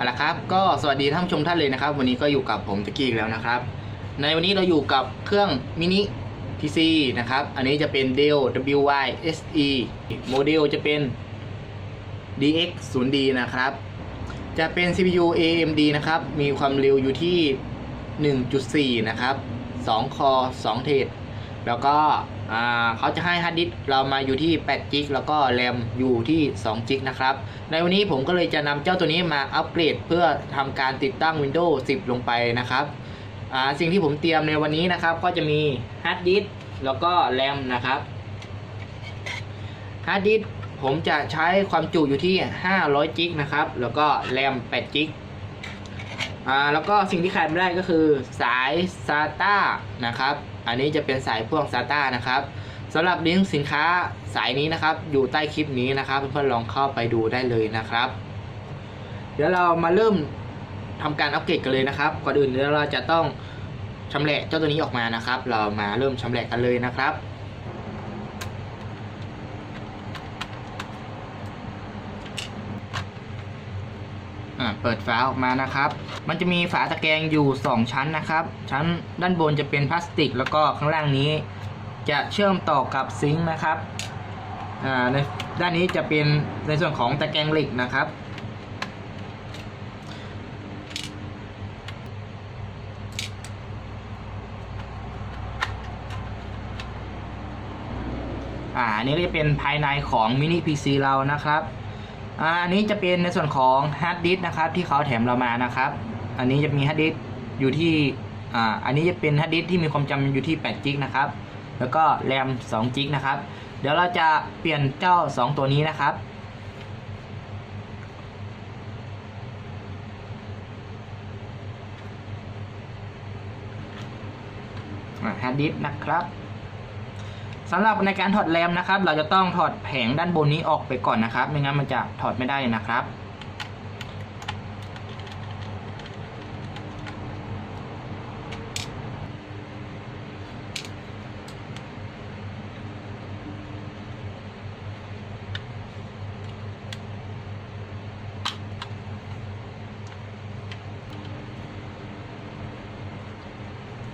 เอาละครับก็สวัสดีท่านผู้ชมท่านเลยนะครับ วันนี้ก็อยู่กับผมตะกี้อีกแล้วนะครับ ในวันนี้เราอยู่กับเครื่องมินิ PC นะครับ อันนี้จะเป็น Dell WY SE โมเดลจะเป็น DX 0D นะครับ จะเป็น CPU AMD นะครับ มีความเร็วอยู่ที่ 1.4 นะครับ 2 คอ 2 เทรดแล้วก็ เขาจะให้ฮาร์ดดิสก์เรามาอยู่ที่8 g b แล้วก็แรมอยู่ที่2 g b นะครับ ในวันนี้ผมก็เลยจะนำเจ้าตัวนี้มาอัปเกรดเพื่อทำการติดตั้ง Windows 10 ลงไปนะครับสิ่งที่ผมเตรียมในวันนี้นะครับ ก็จะมีฮาร์ดดิสก์แล้วก็แรมนะครับฮาร์ดดิสก์ผมจะใช้ความจุอยู่ที่ 500 g b นะครับ แล้วก็แรม8 g b อ่าแล้วก็สิ่งที่ขาดไม่ได้ก็คือสาย SATA นะครับ อันนี้จะเป็นสายพ่วง SATA นะครับสำหรับลิงก์สินค้าสายนี้นะครับ อยู่ใต้คลิปนี้นะครับ เพื่อนๆลองเข้าไปดูได้เลยนะครับ เดี๋ยวเรามาเริ่มทำการอัปเกรดกันเลยนะครับ ก่อนอื่นเดี๋ยวเราจะต้องชำแหละเจ้าตัวนี้ออกมานะครับ เรามาเริ่มชำแหละกันเลยนะครับ เปิดฝาออกมานะครับ มันจะมีฝาตะแกรงอยู่ 2 ชั้นนะครับ ชั้นด้านบนจะเป็นพลาสติก แล้วก็ข้างล่างนี้ จะเชื่อมต่อกับซิงค์นะครับอ่าในด้านนี้จะเป็นในส่วนของตะแกรงเหล็กนะครับ อ่านนี้ก็จะเป็นภายในของมินิ PC เรานะครับ อันนี้จะเป็นในส่วนของฮาร์ดดิสก์นะครับที่เขาแถมเรามานะครับ อันนี้จะมีฮาร์ดดิสก์อยู่ที่อ่าอันนี้จะเป็นฮาร์ดดิสก์ที่มีความจำอยู่ที่8จิกนะครับแล้วก็แรม2จิกนะครับ เดี๋ยวเราจะเปลี่ยนเจ้า 2 ตัวนี้นะครับ ฮาร์ดดิสก์นะครับ สำหรับในการถอดแรมนะครับ เราจะต้องถอดแผงด้านบนนี้ออกไปก่อนนะครับ ไม่งั้นมันจะถอดไม่ได้นะครับ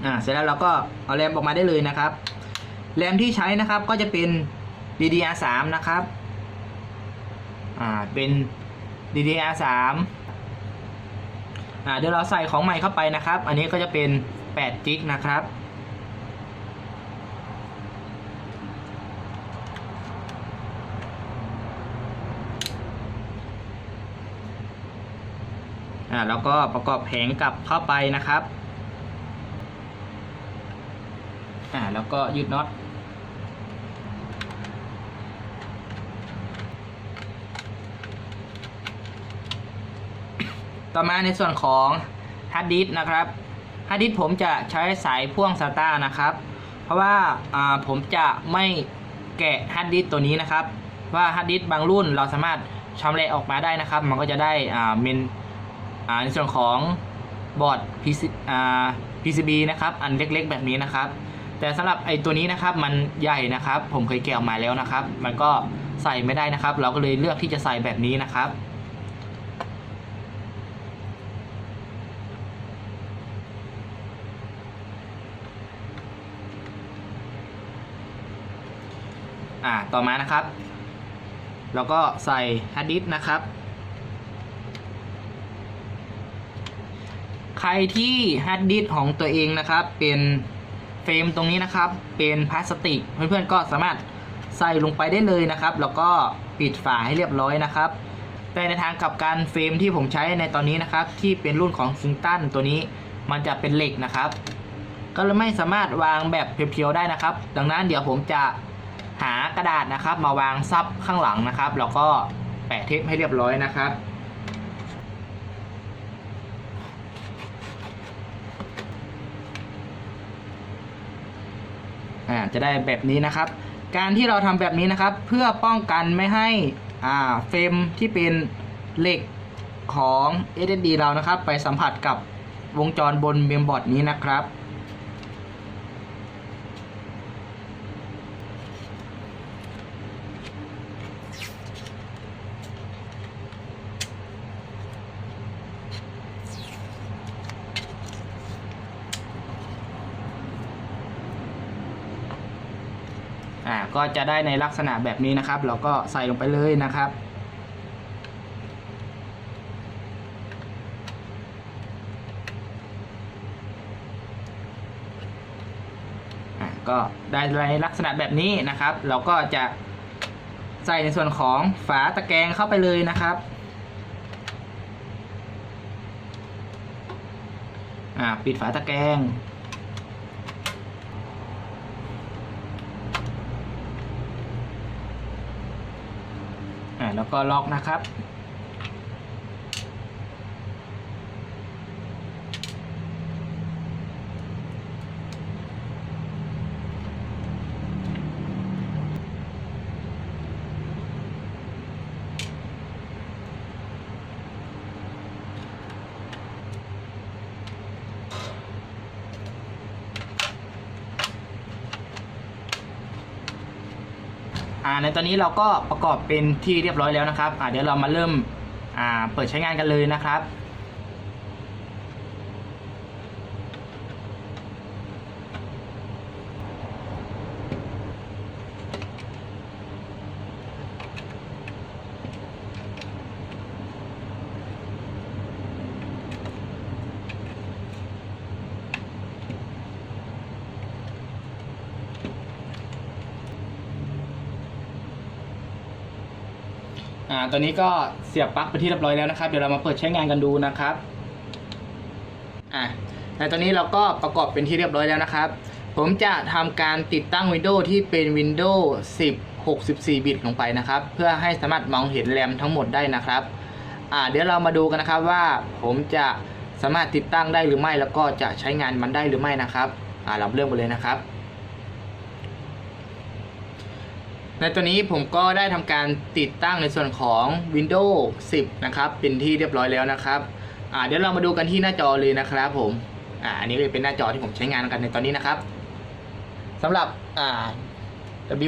อ่าเสร็จแล้วเราก็เอาแรมออกมาได้เลยนะครับ แรมที่ใช้นะครับก็จะเป็น DDR3 นะครับ อ่า เป็น DDR3 อ่า เดี๋ยวเราใส่ของใหม่เข้าไปนะครับ อันนี้ก็จะเป็น8จิกนะครับ อ่า แล้วก็ประกอบแผงกลับเข้าไปนะครับ อ่า แล้วก็ยืดน็อต ต่อมาในส่วนของฮาร์ดดิสนะครับฮาร์ดดิสผมจะใช้สายพ่วง SATA นะครับ เพราะว่าผมจะไม่แกะฮาร์ดดิสตัวนี้นะครับ ว่าฮาร์ดดิสบางรุ่นเราสามารถชำแหละออกมาได้นะครับ มันก็จะได้อ่าเป็นอ่าในส่วนของบอร์ด PC อ่า PCB นะครับ อันเล็กๆ แบบนี้นะครับ แต่สำหรับไอ้ตัวนี้นะครับมันใหญ่นะครับ ผมเคยแกะออกมาแล้วนะครับ มันก็ใส่ไม่ได้นะครับ เราก็เลยเลือกที่จะใส่แบบนี้นะครับ อ่าต่อมานะครับเราก็ใส่ฮาร์ดดิสนะครับ ใครที่ฮาร์ดดิสของตัวเองนะครับ เป็นเฟรมตรงนี้นะครับ เป็นพลาสติก เพื่อนๆก็สามารถใส่ลงไปได้เลยนะครับ แล้วก็ปิดฝาให้เรียบร้อยนะครับ แต่ในทางกลับการเฟรมที่ผมใช้ในตอนนี้นะครับ ที่เป็นรุ่นของซิงตันตัวนี้มันจะเป็นเหล็กนะครับ ก็เลยไม่สามารถวางแบบเพียวๆได้นะครับ ดังนั้นเดี๋ยวผมจะ หากระดาษนะครับมาวางซับข้างหลังนะครับ แล้วก็แปะเทปให้เรียบร้อยนะครับอ่าจะได้แบบนี้นะครับ การที่เราทำแบบนี้นะครับ เพื่อป้องกันไม่ให้อ่าเฟรมที่เป็นเหล็กของ SSD เรานะครับ ไปสัมผัสกับวงจรบนเมมบอร์ดนี้นะครับ อ่าก็จะได้ในลักษณะแบบนี้นะครับ เราก็ใส่ลงไปเลยนะครับ ก็ได้ในลักษณะแบบนี้นะครับ เราก็จะใส่ในส่วนของฝาตะแกรงเข้าไปเลยนะครับอ่าปิดฝาตะแกรง แล้วก็ล็อกนะครับ อ่าในตอนนี้เราก็ประกอบเป็นที่เรียบร้อยแล้วนะครับอ่าเดี๋ยวเรามาเริ่มอ่าเปิดใช้งานกันเลยนะครับ อ่าตัวนี้ก็เสียบปลั๊กไปที่เรียบร้อยแล้วนะครับ เดี๋ยวเรามาเปิดใช้งานกันดูนะครับอ่าในตอนนี้เราก็ประกอบเป็นที่เรียบร้อยแล้วนะครับ ผมจะทำการติดตั้ง Windows ที่เป็น Windows 10 64 บิตลงไปนะครับ เพื่อให้สามารถมองเห็นแรมทั้งหมดได้นะครับอ่าเดี๋ยวเรามาดูกันนะครับว่าผมจะสามารถติดตั้งได้หรือไม่แล้วก็จะใช้งานมันได้หรือไม่นะครับอ่าเราเริ่มกันเลยนะครับ ในตัวนี้ผมก็ได้ทำการติดตั้งในส่วนของ Windows 10 นะครับ เป็นที่เรียบร้อยแล้วนะครับเดี๋ยวเรามาดูกันที่หน้าจอเลยนะครับผมออันนี้เลยเป็นหน้าจอที่ผมใช้งานกันในตอนนี้นะครับสำหรับ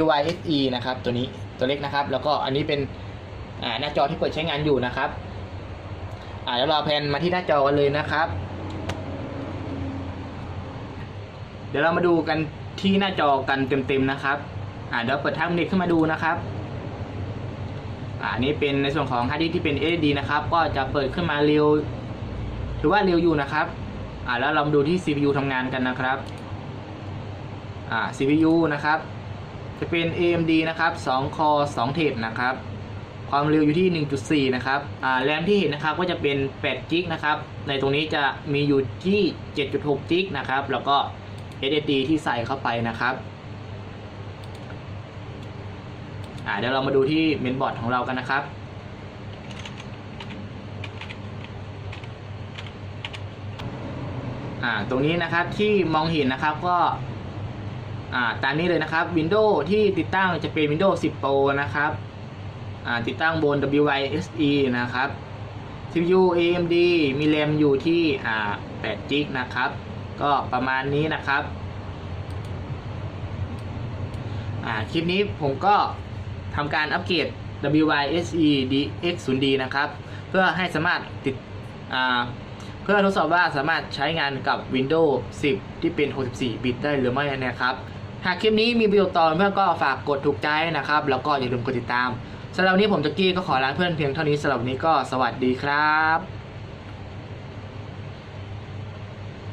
WYSE นะครับ ตัวนี้ตัวเล็กนะครับ แล้วก็อันนี้เป็นหน้าจอที่เปิดใช้งานอยู่นะครับอ่าแล้วเราแพนมาที่หน้าจอกันเลยนะครับ เดี๋ยวเรามาดูกันที่หน้าจอกันเต็มๆนะครับ อ่าเดี๋ยวเปิดทางเน็ตขึ้นมาดูนะครับอ่าอันนี้เป็นในส่วนของฮาร์ดดิสก์ที่เป็น SSD นะครับ ก็จะเปิดขึ้นมาเร็วถือว่าเร็วอยู่นะครับอ่าแล้วเรามาดูที่ CPU ทำงานกันนะครับอ่า CPU นะครับ จะเป็น AMD นะครับ2 core 2เทรดนะครับ ความเร็วอยู่ที่ 1.4 นะครับอ่าแรมที่เห็นนะครับก็จะเป็น8 g b นะครับ ในตรงนี้จะมีอยู่ที่ 7.6 g b นะครับ แล้วก็ SSD ที่ใส่เข้าไปนะครับ อ่าเดี๋ยวเรามาดูที่เมนบอร์ดของเรากันนะครับ อ่าตรงนี้นะครับที่มองเห็นนะครับก็อ่าตามนี้เลยนะครับ Windows ที่ติดตั้งจะเป็น Windows 10 Pro นะครับอ่าติดตั้งบน WYSE นะครับ CPU AMD มีแรมอยู่ที่อ่า8 g b นะครับ ก็ประมาณนี้นะครับ อ่า คลิปนี้ผมก็ ทำการอัปเกรด WYSE DX0D นะครับ เพื่อให้สามารถติดเพื่อทดสอบว่าสามารถใช้งานกับ Windows 10 ที่เป็น 64 บิตได้หรือไม่นะครับ หากคลิปนี้มีประโยชน์ต่อเพื่อนก็ฝากกดถูกใจนะครับ แล้วก็อย่าลืมกดติดตามสำหรับนี้ผมจักกี้ก็ขอลาเพื่อนเพียงเท่านี้สำหรับนี้ก็สวัสดีครับ